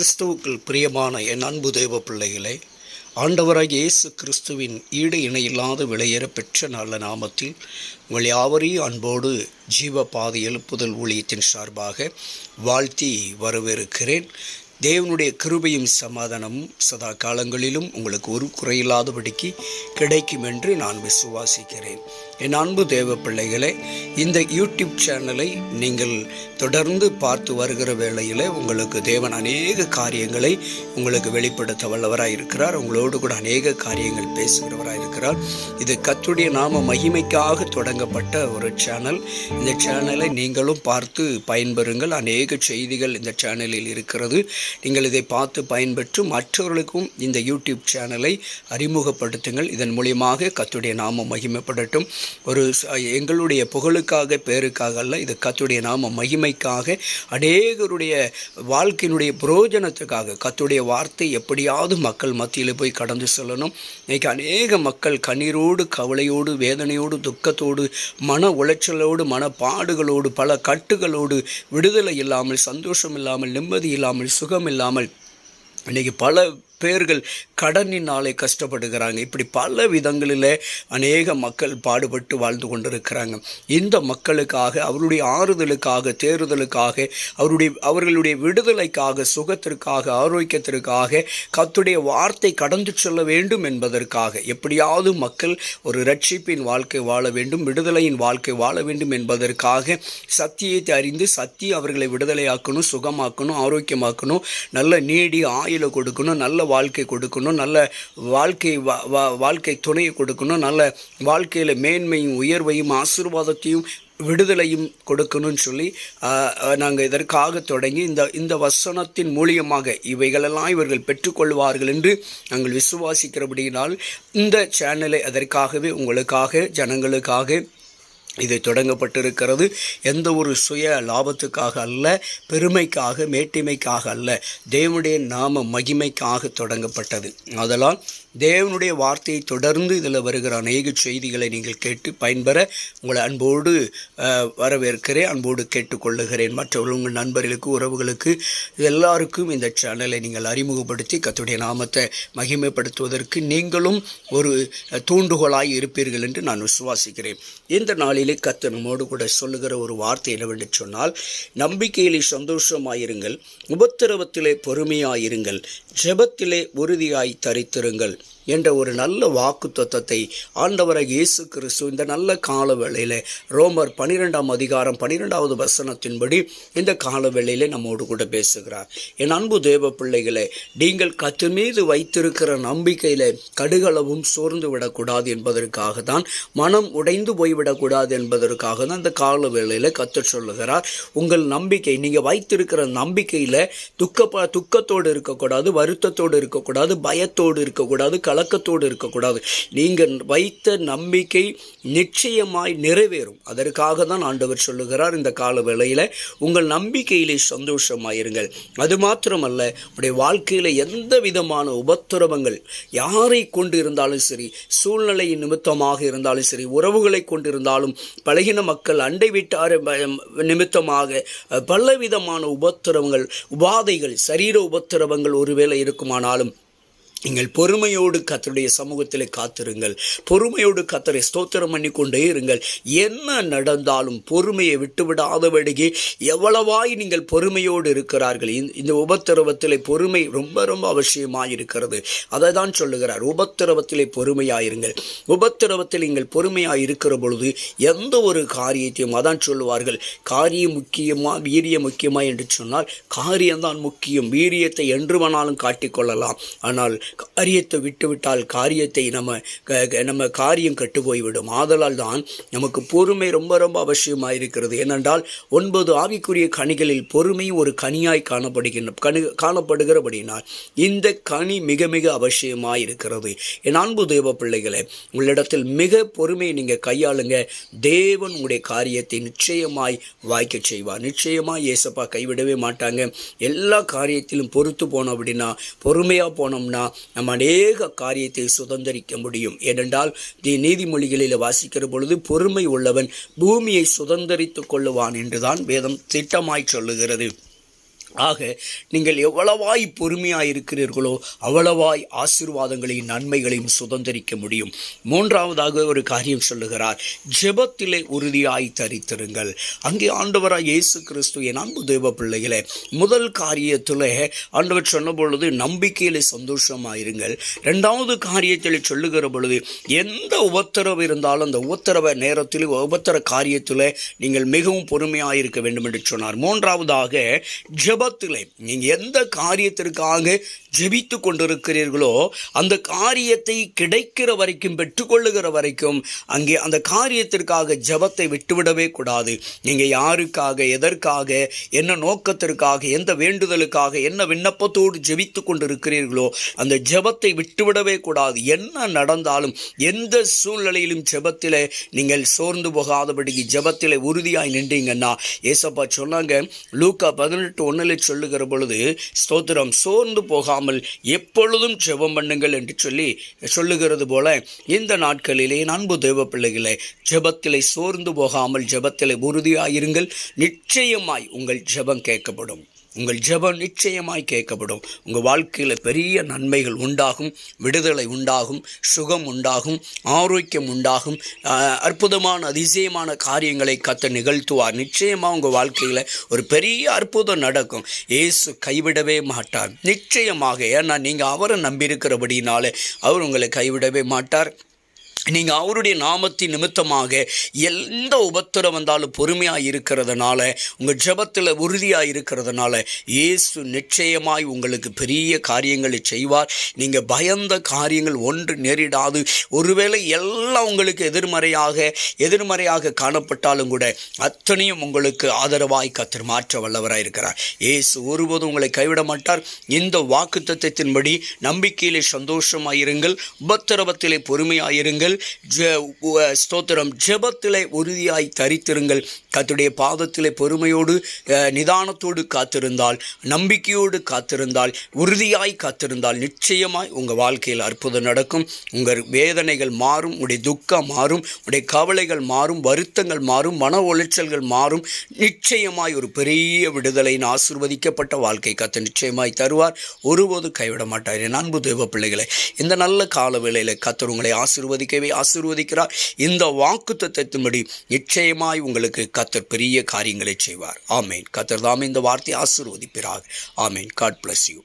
கிறிஸ்துவுக்குள் பிரியமான என் அன்பு தேவ பிள்ளைகளே ஆண்டவராக இயேசு கிறிஸ்துவின் ஈடு இணையில்லாத விலையேற பெற்ற நல்ல நாமத்தில் உங்கள் யாவரையும் அன்போடு ஜீவ பாதை எழுப்புதல் ஊழியத்தின் சார்பாக வாழ்த்தி வரவேற்கிறேன். தேவனுடைய கிருபையும் சமாதானமும் சதா காலங்களிலும் உங்களுக்கு ஒரு குறையில்லாதபடிக்கு கிடைக்கும் என்று நான் விசுவாசிக்கிறேன். என் அன்பு தேவ பிள்ளைகளே இந்த யூடியூப் சேனலை நீங்கள் தொடர்ந்து பார்த்து வருகிற வேளையில் உங்களுக்கு தேவன் அநேக காரியங்களை உங்களுக்கு வெளிப்படுத்த வல்லவராக இருக்கிறார். உங்களோடு கூட அநேக காரியங்கள் பேசுகிறவராக இருக்கிறார். இது கத்துடைய நாம மகிமைக்காக தொடங்கப்பட்ட ஒரு சேனல். இந்த சேனலை நீங்களும் பார்த்து பயன்பெறுங்கள். அநேக செய்திகள் இந்த சேனலில் இருக்கிறது. நீங்கள் இதை பார்த்து பயன்பெற்று மற்றவர்களுக்கும் இந்த யூடியூப் சேனலை அறிமுகப்படுத்துங்கள். இதன் மூலியமாக கத்துடைய நாம மகிமைப்படட்டும். ஒரு எங்களுடைய புகழ் புகழுக்காக பேருக்காக அல்ல இது கத்துடைய நாம மகிமைக்காக அநேகருடைய வாழ்க்கையினுடைய புரோஜனத்துக்காக கத்துடைய வார்த்தை எப்படியாவது மக்கள் மத்தியில் போய் கடந்து செல்லணும். இன்னைக்கு அநேக மக்கள் கண்ணீரோடு கவலையோடு வேதனையோடு துக்கத்தோடு மன உளைச்சலோடு மனப்பாடுகளோடு பல கட்டுகளோடு விடுதலை இல்லாமல் சந்தோஷம் இல்லாமல் நிம்மதி இல்லாமல் சுகம் இல்லாமல் இன்னைக்கு பல பேர்கள் கடனினாலே கஷ்டப்படுகிறாங்க. இப்படி பல விதங்களில் அநேக மக்கள் பாடுபட்டு வாழ்ந்து கொண்டிருக்கிறாங்க. இந்த மக்களுக்காக அவருடைய ஆறுதலுக்காக தேறுதலுக்காக அவருடைய அவர்களுடைய விடுதலைக்காக சுகத்திற்காக ஆரோக்கியத்திற்காக கத்துடைய வார்த்தை கடந்து செல்ல வேண்டும் என்பதற்காக எப்படியாவது மக்கள் ஒரு ரட்சிப்பின் வாழ்க்கை வாழ வேண்டும் விடுதலையின் வாழ்க்கை வாழ வேண்டும் என்பதற்காக சத்தியத்தை அறிந்து சத்தியம் அவர்களை விடுதலையாக்கணும் சுகமாக்கணும் ஆரோக்கியமாக்கணும் நல்ல நீடி ஆயுளை கொடுக்கணும் நல்ல வாழ்க்கை கொடுக்கணும் நல்ல வாழ்க்கை வா- வா- வாழ்க்கை துணையை கொடுக்கணும் நல்ல வாழ்க்கையில் மேன்மையும் உயர்வையும் ஆசீர்வாதத்தையும் விடுதலையும் கொடுக்கணும்னு சொல்லி நாங்கள் இதற்காக தொடங்கி இந்த இந்த வசனத்தின் மூலியமாக இவைகளெல்லாம் இவர்கள் பெற்றுக்கொள்வார்கள் என்று நாங்கள் விசுவாசிக்கிறபடியினால் இந்த சேனலை அதற்காகவே உங்களுக்காக ஜனங்களுக்காக இது தொடங்கப்பட்டிருக்கிறது. எந்த ஒரு சுய லாபத்துக்காக அல்ல பெருமைக்காக மேட்டிமைக்காக அல்ல. தேவனுடைய நாம மகிமைக்காக தொடங்கப்பட்டது. அதனால் தேவனுடைய வார்த்தையை தொடர்ந்து இதில் வருகிற அநேக செய்திகளை நீங்கள் கேட்டு பயன்பெற உங்களை அன்போடு வரவேற்கிறேன். அன்போடு கேட்டுக்கொள்ளுகிறேன். மற்றவர்கள் உங்கள் நண்பர்களுக்கு உறவுகளுக்கு எல்லாருக்கும் இந்த சேனலை நீங்கள் அறிமுகப்படுத்தி கத்துடைய நாமத்தை மகிமைப்படுத்துவதற்கு நீங்களும் ஒரு தூண்டுகோலாய் இருப்பீர்கள் என்று நான் விசுவாசிக்கிறேன். இந்த நாளிலே கத்தனமோடு நம்மோடு கூட சொல்லுகிற ஒரு வார்த்தை என்னவென்று சொன்னால் நம்பிக்கையிலே சந்தோஷமாயிருங்கள் உபத்திரவத்திலே பொறுமையாயிருங்கள் ஜெபத்திலே உறுதியாய் தரித்திருங்கள். Cheers. என்ற ஒரு நல்ல வாக்கு தத்துவத்தை ஆண்டவராக இயேசு கிறிஸ்து இந்த நல்ல காலவேளையில் ரோமர் பனிரெண்டாம் அதிகாரம் பனிரெண்டாவது வசனத்தின்படி இந்த கால வேளையில நம்மோடு கூட பேசுகிறார். என் அன்பு தேவ பிள்ளைகளே நீங்கள் கத்து மீது வைத்திருக்கிற நம்பிக்கையில் கடுகளவும் சோர்ந்து விடக்கூடாது என்பதற்காக தான் மனம் உடைந்து போய்விடக்கூடாது என்பதற்காக தான் இந்த கால வேளையில கத்து சொல்லுகிறார். உங்கள் நம்பிக்கை நீங்கள் வைத்திருக்கிற நம்பிக்கையில் துக்க துக்கத்தோடு இருக்கக்கூடாது வருத்தத்தோடு இருக்கக்கூடாது பயத்தோடு இருக்கக்கூடாது கலக்கத்தோடு இருக்கக்கூடாது. நீங்கள் வைத்த நம்பிக்கை நிச்சயமாய் நிறைவேறும். அதற்காக தான் ஆண்டவர் சொல்லுகிறார் இந்த கால வேளையில் உங்கள் நம்பிக்கையிலே சந்தோஷமாயிருங்கள். அது மாத்திரமல்ல உடைய வாழ்க்கையில் எந்த விதமான உபத்திரவங்கள் யாரை கொண்டு இருந்தாலும் சரி சூழ்நிலை நிமித்தமாக இருந்தாலும் சரி உறவுகளை கொண்டிருந்தாலும் பழகின மக்கள் அண்டை வீட்டார் நிமித்தமாக பலவிதமான உபத்திரவங்கள் உபாதைகள் சரீர உபத்திரவங்கள் ஒருவேளை இருக்குமானாலும் நீங்கள் பொறுமையோடு கத்தருடைய சமூகத்தில் காத்திருங்கள். பொறுமையோடு கத்தரை ஸ்தோத்திரம் பண்ணி கொண்டே இருங்கள். என்ன நடந்தாலும் பொறுமையை விட்டுவிடாதபடிக்கு எவ்வளவாய் நீங்கள் பொறுமையோடு இருக்கிறார்கள். இந்த- உபத்திரவத்தில் பொறுமை ரொம்ப ரொம்ப அவசியமாக இருக்கிறது அதை தான் சொல்லுகிறார். உபத்திரவத்திலே பொறுமையாயிருங்கள். உபத்திரவத்தில் நீங்கள் பொறுமையாக இருக்கிற பொழுது எந்த ஒரு காரியத்தையும் அதான் சொல்லுவார்கள் காரியம் முக்கியமா வீரியம் முக்கியமா என்று சொன்னால் காரியம்தான் முக்கியம். வீரியத்தை என்று வேணாலும் காட்டிக்கொள்ளலாம். ஆனால் காரியத்தை விட்டுவிட்டால் காரியத்தை நம்ம க- க- நம்ம காரியம் கட்டு போய்விடும் ஆதலால் தான் நமக்கு பொறுமை ரொம்ப ரொம்ப அவசியமாக இருக்கிறது ஏனென்றால் ஒன்பது ஆவிக்குரிய கனிகளில் பொறுமை ஒரு கனியாய் காணப்படுகின்ற கனி காணப்படுகிறபடினால் இந்த கனி மிக மிக அவசியமாக இருக்கிறது என் அன்பு தேவ பிள்ளைகளே உங்களிடத்தில் மிக பொறுமையை நீங்கள் கையாளுங்க. தேவன் உங்களுடைய காரியத்தை நிச்சயமாய் வாய்க்க செய்வார். நிச்சயமாக ஏசப்பா கைவிடவே மாட்டாங்க. எல்லா காரியத்திலும் பொறுத்து போனோம் அப்படின்னா பொறுமையாக போனோம்னா நம்ம அநேக காரியத்தை சுதந்திரிக்க முடியும். ஏனென்றால் தி நீதிமொழிகளில் வாசிக்கிற பொழுது பொறுமை உள்ளவன் பூமியை சுதந்திரித்துக் கொள்ளுவான் என்றுதான் வேதம் திட்டமாய் சொல்லுகிறது. ஆக நீங்கள் எவ்வளவாய் பொறுமையாக இருக்கிறீர்களோ அவ்வளவாய் ஆசீர்வாதங்களையும் நன்மைகளையும் சுதந்திரிக்க முடியும். மூன்றாவதாக ஒரு காரியம் சொல்லுகிறார். ஜெபத்திலே உறுதியாய் தரித்திருங்கள். அங்கே ஆண்டவராக இயேசு கிறிஸ்து என் அன்பு தேவ பிள்ளைகளே முதல் காரியத்தில் ஆண்டவர் சொன்ன பொழுது நம்பிக்கையில் சந்தோஷமாயிருங்கள். ரெண்டாவது காரியத்தில் சொல்லுகிற பொழுது எந்த உபத்திரவு இருந்தாலும் அந்த உபத்திரவ நேரத்தில் உபத்திர காரியத்தில் நீங்கள் மிகவும் பொறுமையாக இருக்க வேண்டும் என்று சொன்னார். மூன்றாவதாக ஜெப ஜபத்திலே நீங்கள் எந்த காரியத்திற்காக ஜெபித்து கொண்டிருக்கிறீர்களோ அந்த காரியத்தை கிடைக்கிற வரைக்கும் பெற்றுக்கொள்ளுகிற வரைக்கும் அங்கே அந்த காரியத்திற்காக ஜெபத்தை விட்டுவிடவே கூடாது. நீங்கள் யாருக்காக எதற்காக என்ன நோக்கத்திற்காக எந்த வேண்டுதலுக்காக என்ன விண்ணப்பத்தோடு ஜெபித்து கொண்டிருக்கிறீர்களோ அந்த ஜெபத்தை விட்டுவிடவே கூடாது. என்ன நடந்தாலும் எந்த சூழ்நிலையிலும் ஜெபத்தில் நீங்கள் சோர்ந்து போகாதபடிக்கு ஜெபத்தில் உறுதியாய் நின்றீங்கன்னா ஏசப்பா சொன்னாங்க லூக்கா பதினெட்டு ஒன்றில் சொல்லுகிற பொழுது ஸ்தோத்திரம் சோர்ந்து போகாமல் எப்பொழுதும் ஜெபம் பண்ணுங்கள் என்று சொல்லி சொல்லுகிறது போல இந்த நாட்களிலே அன்பு தேவ பிள்ளைகளை ஜெபத்திலே சோர்ந்து போகாமல் ஜெபத்திலே உறுதியாயிருங்கள். நிச்சயமாய் உங்கள் ஜெபம் கேட்கப்படும். உங்கள் ஜெபம் நிச்சயமாய் கேட்கப்படும். உங்கள் வாழ்க்கையில் பெரிய நன்மைகள் உண்டாகும் விடுதலை உண்டாகும் சுகம் உண்டாகும் ஆரோக்கியம் உண்டாகும். அற்புதமான அதிசயமான காரியங்களை கத்த நிகழ்த்துவார். நிச்சயமாக உங்கள் வாழ்க்கையில் ஒரு பெரிய அற்புதம் நடக்கும். ஏசு கைவிடவே மாட்டார். நிச்சயமாக ஏன்னா நீங்கள் அவரை நம்பியிருக்கிறபடினாலே அவர் உங்களை கைவிடவே மாட்டார். நீங்கள் அவருடைய நாமத்தின் நிமித்தமாக எந்த உபத்திரம் வந்தாலும் பொறுமையாக இருக்கிறதுனால உங்கள் ஜெபத்தில் உறுதியாக இருக்கிறதுனால இயேசு நிச்சயமாய் உங்களுக்கு பெரிய காரியங்களை செய்வார். நீங்கள் பயந்த காரியங்கள் ஒன்று நேரிடாது. ஒருவேளை எல்லாம் உங்களுக்கு எதிர்மறையாக எதிர்மறையாக காணப்பட்டாலும் கூட அத்தனையும் உங்களுக்கு ஆதரவாய் கத்திர மாற்ற வல்லவராக இருக்கிறார். இயேசு ஒருபோதும் உங்களை கைவிட மாட்டார். இந்த வாக்கு தத்துவத்தின்படி நம்பிக்கையிலே சந்தோஷமாயிருங்கள் உபத்திரவத்திலே பொறுமையாயிருங்கள் ஜெ ஸ்தோத்திரம். ஜெபத்திலே உறுதியாய் தரித்திருங்கள். கத்துடைய பாதத்திலே பொறுமையோடு நிதானத்தோடு காத்திருந்தால் நம்பிக்கையோடு காத்திருந்தால் உறுதியாய் காத்திருந்தால் நிச்சயமாய் உங்கள் வாழ்க்கையில் அற்புதம் நடக்கும். உங்கள் வேதனைகள் மாறும் உடைய துக்கம் மாறும் உடைய கவலைகள் மாறும் வருத்தங்கள் மாறும் மன உளைச்சல்கள் மாறும். நிச்சயமாய் ஒரு பெரிய விடுதலையின் ஆசிர்வதிக்கப்பட்ட வாழ்க்கை கத்து நிச்சயமாய் தருவார். ஒருபோது கைவிட மாட்டார் என் அன்பு தேவ பிள்ளைகளை இந்த நல்ல கால வேளையில் கத்தர் உங்களை நம்பிக்கையை ஆசீர்வதிக்கிறார். இந்த வாக்கு தத்துவத்தின்படி நிச்சயமாய் உங்களுக்கு கத்தர் பெரிய காரியங்களை செய்வார். ஆமேன். கத்தர் தாமே இந்த வார்த்தையை ஆசிர்வதிப்பிறார் ஆமேன். God bless you